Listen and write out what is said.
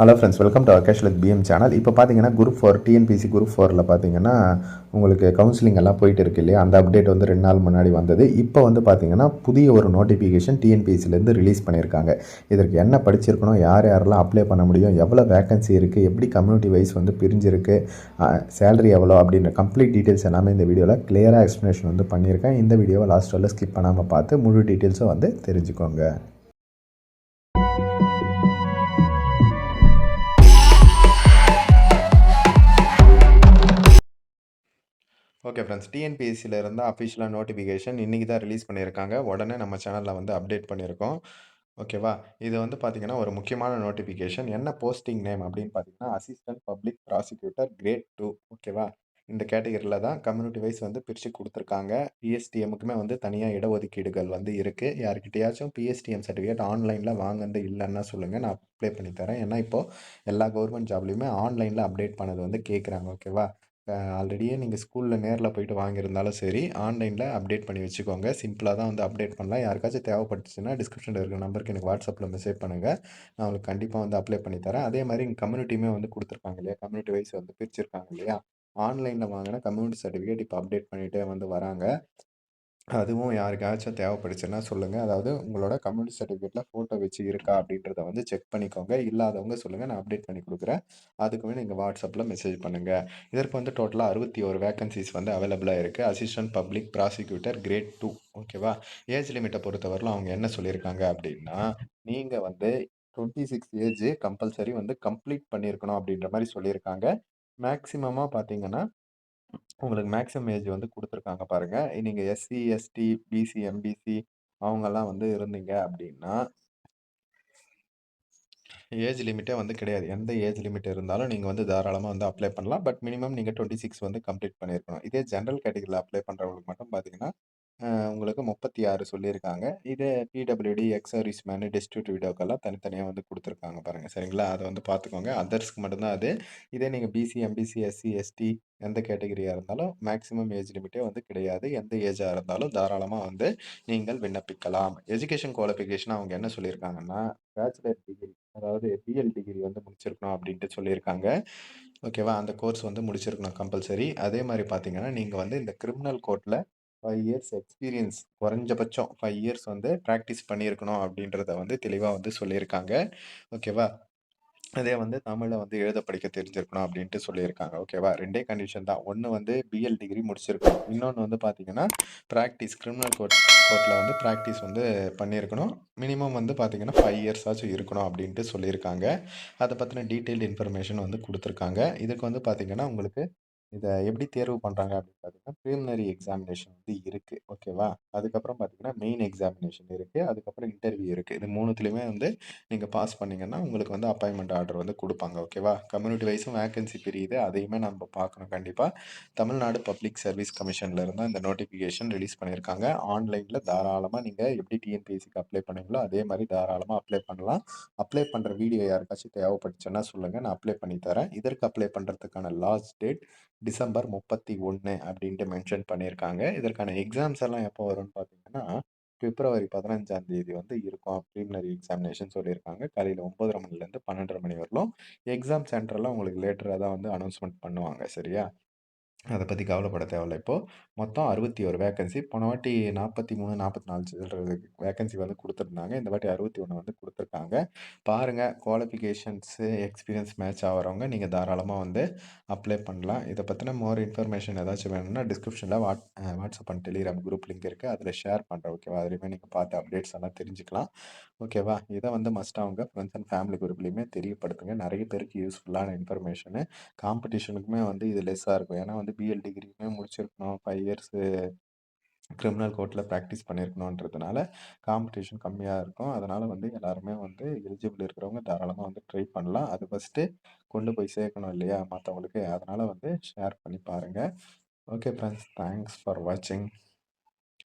Hello friends welcome to Akesh with PM channel இப்போ பார்த்தீங்கன்னா group four TNPSC group ஃபோரில் பார்த்தீங்கன்னா உங்களுக்கு கவுன்சிலிங் எல்லாம் போயிட்டு இருக்கு இல்லையா? அந்த அப்டேட் வந்து ரெண்டு நாள் முன்னாடி வந்தது. இப்போ வந்து பார்த்தீங்கன்னா புதிய ஒரு நோட்டிஃபிகேஷன் டிஎன்பிசிலேருந்து ரிலீஸ் பண்ணியிருக்காங்க இதற்கு என்ன படிச்சிருக்கணும் யார் யாரெல்லாம் அப்ளை பண்ண முடியும் எவ்வளோ வேகன்சி இருக்குது எப்படி கம்யூனிட்டி வைஸ் வந்து பிரிஞ்சிருக்கு சேலரி எவ்வளோ அப்படின்ற கம்ப்ளீட் டீட்டெயில்ஸ் எல்லாமே இந்த வீடியோவில் கிளியராக எக்ஸ்ப்ளனேஷன் வந்து பண்ணியிருக்கேன். இந்த வீடியோவை லாஸ்ட் வரல ஸ்கிப் பண்ணாமல் பார்த்து முழு டீட்டெயில்ஸும் வந்து தெரிஞ்சுக்கோங்க. ஓகே ஃப்ரெண்ட்ஸ் டிஎன்பிஎஸ்சியில் இருந்த அஃபிஷியலாக நோட்டிஃபிகேஷன் இன்றைக்கி தான் ரிலீஸ் பண்ணியிருக்காங்க. உடனே நம்ம சேனலில் வந்து அப்டேட் பண்ணியிருக்கோம். ஓகேவா இது வந்து பார்த்திங்கன்னா ஒரு முக்கியமான நோட்டிஃபிகேஷன் என்ன போஸ்டிங் நேம் அப்படின்னு பார்த்தீங்கன்னா assistant public prosecutor grade two ஓகேவா இந்த கேட்டகரியில் தான் கம்யூனிட்டி வைஸ் வந்து பிரித்து கொடுத்துருக்காங்க. பிஎஸ்டிஎம்முக்குமே வந்து தனியாக இடஒதுக்கீடுகள் வந்து இருக்குது யார்கிட்டயாச்சும் பிஎஸ்டிஎம் சர்டிஃபிகேட் ஆன்லைனில் வாங்கினது இல்லைன்னா சொல்லுங்கள் நான் அப்ளை பண்ணி தரேன். ஏன்னா இப்போது எல்லா கவர்மெண்ட் ஜாப்லேயுமே ஆன்லைனில் அப்டேட் பண்ணது வந்து கேட்குறாங்க ஓகேவா ஆல்ரெடியே நீங்கள் ஸ்கூலில் நேரில் போயிட்டு வாங்கியிருந்தாலும் சரி ஆன்லைனில் அப்டேட் பண்ணி வச்சுக்கோங்க. சிம்பிளாக தான் வந்து அப்டேட் பண்ணலாம். யாருக்காச்சும் தேவைப்பட்டுச்சுன்னா டிஸ்கிரிப்ஷனில் இருக்கிற நம்பருக்கு எனக்கு வாட்ஸ்அப்பில் மெசேஜ் பண்ணுங்கள் நான் உங்களுக்கு கண்டிப்பாக வந்து அப்ளை பண்ணி தரேன். அதே மாதிரி இங்கே கம்யூனிட்டியுமே வந்து கொடுத்துருக்காங்க இல்லையா? கம்யூனிட்டி வைஸ் வந்து பிரிச்சிருக்காங்க இல்லையா? ஆன்லைனில் வாங்கினா கம்யூனிட்டி சர்டிஃபிகேட் இப்போ அப்டேட் பண்ணிகிட்டே வந்து வராங்க. அதுவும் யாருக்காச்சும் தேவைப்படுச்சுன்னா சொல்லுங்கள் அதாவது உங்களோட கம்யூனிட்டி சர்டிஃபிகேட்டில் ஃபோட்டோ வச்சு இருக்கா அப்படின்றத வந்து செக் பண்ணிக்கோங்க. இல்லாதவங்க சொல்லுங்கள் நான் அப்டேட் பண்ணி கொடுக்குறேன். அதுக்குமே நீங்கள் வாட்ஸ்அப்பில் மெசேஜ் பண்ணுங்கள் இதற்கு வந்து டோட்டலாக அறுபத்தி ஒரு வேகன்சிஸ் வந்து அவைலபிளாக இருக்குது assistant public prosecutor grade two ஓகேவா ஏஜ் லிமிட்டை பொறுத்தவரையிலும் அவங்க என்ன சொல்லியிருக்காங்க அப்படின்னா நீங்கள் வந்து டுவெண்ட்டி சிக்ஸ் ஏஜ் கம்பல்சரி வந்து கம்ப்ளீட் பண்ணியிருக்கணும் அப்படின்ற மாதிரி சொல்லியிருக்காங்க. மேக்ஸிமமாக பார்த்தீங்கன்னா உங்களுக்கு மேக்ஸிமம் ஏஜ் வந்து கொடுத்துருக்காங்க பாருங்கள் நீங்கள் எஸ்சி எஸ்டி பிசி எம்பிசி அவங்கெல்லாம் வந்து இருந்தீங்க அப்படின்னா ஏஜ் லிமிட்டே வந்து கிடையாது. எந்த ஏஜ் லிமிட் இருந்தாலும் நீங்கள் வந்து தாராளமாக வந்து அப்ளை பண்ணலாம். பட் மினிமம் நீங்கள் டுவெண்ட்டி சிக்ஸ் வந்து கம்ப்ளீட் பண்ணியிருக்கணும். இதே ஜென்ரல் கேட்டகரியில் அப்ளை பண்ணுறவங்களுக்கு மட்டும் பார்த்தீங்கன்னா உங்களுக்கு முப்பத்தி ஆறு சொல்லியிருக்காங்க. இதே பிடபிள்யூடி எக்ஸாரிஸ் மேனு டிஸ்ட்ரிபியூட் வீடியோக்கெல்லாம் தனித்தனியாக வந்து கொடுத்துருக்காங்க பாருங்கள் சரிங்களா? அதை வந்து பார்த்துக்கோங்க அதர்ஸ்க்கு மட்டும்தான் அது. இதே நீங்கள் பிசி எம்பிசி எஸ்சி எஸ்டி எந்த கேட்டகரியாக இருந்தாலும் மேக்ஸிமம் ஏஜ் லிமிட்டே வந்து கிடையாது. எந்த ஏஜாக இருந்தாலும் தாராளமாக வந்து நீங்கள் விண்ணப்பிக்கலாம். எஜுகேஷன் குவாலிஃபிகேஷன் அவங்க என்ன சொல்லியிருக்காங்கன்னா பேச்சுலர் டிகிரி அதாவது பிஎல் டிகிரி வந்து முடிச்சிருக்கணும் அப்படின்ட்டு சொல்லியிருக்காங்க. ஓகேவா அந்த கோர்ஸ் வந்து முடிச்சிருக்கணும் கம்பல்சரி அதே மாதிரி பார்த்தீங்கன்னா நீங்கள் வந்து இந்த கிரிமினல் கோர்ட்டில் ஃபைவ் இயர்ஸ் எக்ஸ்பீரியன்ஸ் குறைஞ்சபட்சம் ஃபைவ் இயர்ஸ் வந்து ப்ராக்டிஸ் பண்ணியிருக்கணும் அப்படின்றத வந்து தெளிவாக வந்து சொல்லியிருக்காங்க. ஓகேவா அதே வந்து தமிழில் வந்து எழுத படிக்க தெரிஞ்சிருக்கணும் அப்படின்ட்டு சொல்லியிருக்காங்க. ஓகேவா ரெண்டே கண்டிஷன் தான். ஒன்று வந்து பிஎல் டிகிரி முடிச்சிருக்கணும். இன்னொன்று வந்து பார்த்தீங்கன்னா ப்ராக்டிஸ் கிரிமினல் கோர்ட் கோர்ட்டில் வந்து ப்ராக்டிஸ் வந்து பண்ணியிருக்கணும். மினிமம் வந்து பார்த்தீங்கன்னா ஃபைவ் இயர்ஸாச்சும் இருக்கணும் அப்படின்ட்டு சொல்லியிருக்காங்க. அதை பற்றின டீட்டெயில்டு இன்ஃபர்மேஷன் வந்து கொடுத்துருக்காங்க. இதுக்கு வந்து பார்த்தீங்கன்னா உங்களுக்கு இதை எப்படி தேர்வு பண்ணுறாங்க அப்படின்னு பார்த்தீங்கன்னா ப்ரிலிமினரி எக்ஸாமினேஷன் வந்து இருக்குது ஓகேவா அதுக்கப்புறம் பார்த்தீங்கன்னா மெயின் எக்ஸாமினேஷன் இருக்குது அதுக்கப்புறம் இன்டர்வியூ இருக்குது இது மூணுத்துலேயுமே வந்து நீங்கள் பாஸ் பண்ணிங்கன்னா உங்களுக்கு வந்து அப்பாயின்மெண்ட் ஆர்டர் வந்து கொடுப்பாங்க. ஓகேவா கம்யூனிட்டி வைஸும் வேகன்சி பிரியுது. அதையுமே நம்ம பார்க்கணும் கண்டிப்பாக தமிழ்நாடு பப்ளிக் சர்வீஸ் கமிஷனில் இருந்தால் இந்த நோட்டிஃபிகேஷன் ரிலீஸ் பண்ணியிருக்காங்க. ஆன்லைனில் தாராளமாக நீங்கள் எப்படி டிஎன்பிஎஸ்சிக்கு அப்ளை பண்ணீங்களோ அதே மாதிரி தாராளமாக அப்ளை பண்ணலாம். அப்ளை பண்ணுற வீடியோ யாருக்காச்சும் தேவைப்பட்டுச்சுன்னா சொல்லுங்கள் நான் அப்ளை பண்ணி தரேன். இதற்கு அப்ளை பண்ணுறதுக்கான லாஸ்ட் டேட் டிசம்பர் முப்பத்தி ஒன்று அப்படின்ட்டு மென்ஷன் பண்ணியிருக்காங்க. இதற்கான எக்ஸாம்ஸ் எல்லாம் எப்போ வரும்னு பார்த்தீங்கன்னா பிப்ரவரி பதினஞ்சாம் தேதி வந்து இருக்கும். ப்ரீமினரி எக்ஸாமினேஷன் சொல்லியிருக்காங்க. காலையில் ஒம்பதரை மணிலேருந்து பன்னெண்டரை மணி வரலும் எக்ஸாம் சென்டரில் உங்களுக்கு லேட்டராக தான் வந்து அனௌன்ஸ்மெண்ட் பண்ணுவாங்க. சரியா? அதை பற்றி கவலைப்பட தேவையில்ல. இப்போது மொத்தம் அறுபத்தி ஒரு வேக்கன்சி போன வாட்டி நாற்பத்தி மூணு நாற்பத்தி நாலு சில்லற வேக்கன்சி வந்து கொடுத்துருந்தாங்க. இந்த வாட்டி அறுபத்தி ஒன்று வந்து கொடுத்துருக்காங்க. பாருங்கள் குவாலிஃபிகேஷன்ஸு எக்ஸ்பீரியன்ஸ் மேட்ச் ஆகிறவங்க நீங்கள் தாராளமாக வந்து அப்ளை பண்ணலாம். இதை பற்றின மோர் இன்ஃபர்மேஷன் ஏதாச்சும் வேணும்னா டிஸ்கிரிப்ஷனில் what WhatsApp and Telegram group link இருக்குது அதில் ஷேர் பண்ணுறேன் ஓகேவா அதுலேயுமே நீங்கள் பார்த்து அப்டேட்ஸ் எல்லாம் தெரிஞ்சுக்கலாம். ஓகேவா இதை வந்து மஸ்ட்டாக அவங்க ஃப்ரெண்ட்ஸ் அண்ட் ஃபேமிலி குரூப்லேயுமே தெரியப்படுத்துங்க. நிறைய பேருக்கு யூஸ்ஃபுல்லான இன்ஃபர்மேஷனு காம்படிஷனுக்குமே வந்து இது லெஸ்ஸாக இருக்கும். ஏன்னா வந்து வந்து பிஎல் டிகிரியுமே முடிச்சிருக்கணும். ஃபைவ் இயர்ஸு கிரிமினல் கோர்ட்டில் ப்ராக்டிஸ் பண்ணியிருக்கணுன்றதுனால காம்படிஷன் கம்மியாக இருக்கும். அதனால் வந்து எல்லாருமே வந்து எலிஜிபிள் இருக்கிறவங்க தாராளமாக வந்து ட்ரை பண்ணலாம். அது ஃபஸ்ட்டு கொண்டு போய் சேர்க்கணும் இல்லையா மற்றவங்களுக்கு அதனால் வந்து ஷேர் பண்ணி பாருங்கள் ஓகே ஃப்ரெண்ட்ஸ் தேங்க்ஸ் ஃபார் வாட்சிங்